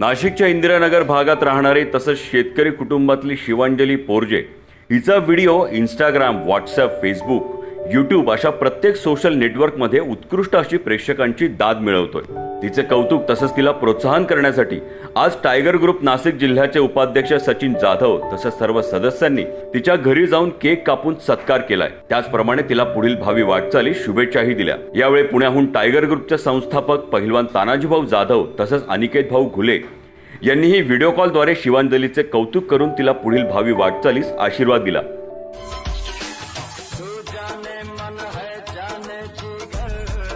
नाशिकच्या इंदिरानगर भागात राहणारी तसंच शेतकरी कुटुंबातली शिवांजली पोरजे. हिचा video Instagram WhatsApp Facebook YouTube अशा प्रत्येक सोशल नेटवर्कमध्ये उत्कृष्ट अशी प्रेक्षकांची दाद मिळवतोय. तिचे कौतुक तसंच तिला प्रोत्साहन करण्यासाठी आज टायगर ग्रुप नाशिक जिल्ह्याचे उपाध्यक्ष सचिन जाधव तसंच सर्व सदस्यांनी तिच्या घरी जाऊन केक कापून सत्कार केलाय. त्याचप्रमाणे तिला पुढील भावी वाटचाली शुभेच्छाही दिल्या. यावेळी पुण्याहून टायगर ग्रुपचे संस्थापक पहिलवान तानाजीभाऊ जाधव तसंच अनिकेत भाऊ घुले यांनीही व्हिडिओ कॉलद्वारे शिवांजलीचे कौतुक करून तिला पुढील भावी वाटचालीस आशीर्वाद दिला. जाने मन है, जाने जिगर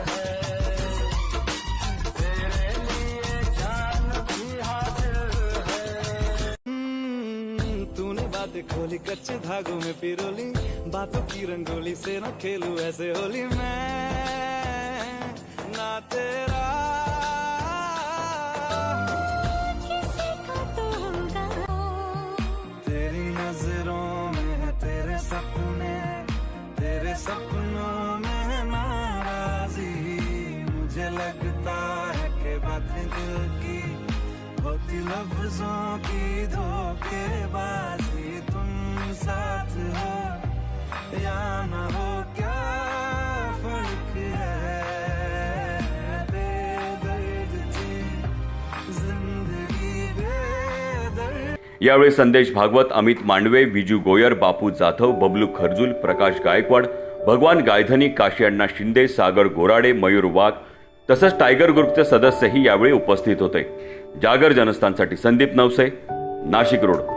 है। तेरे लिए जान भी हाजिर है। तूने बातें खोली, कच्चे धागों में पिरोली। बातों की रंगोली से ना खेलू ऐसे होली मैं। मुझे लगता है कि बातें दिल की होती लफ्जों की धोखेबाजी। तुम साथ हो या न हो यावेळी संदेश भागवत, अमित मांडवे, विजू गोयर, बापू जाधव, बबलू खरजूल, प्रकाश गायकवाड, भगवान गायधनी, काशी अण्णा शिंदे, सागर गोराडे, मयूर वाघ तसंच टायगर ग्रुपचे सदस्यही यावेळी उपस्थित होते. जागर जनस्थानसाठी संदीप नवसे नाशिक रोड.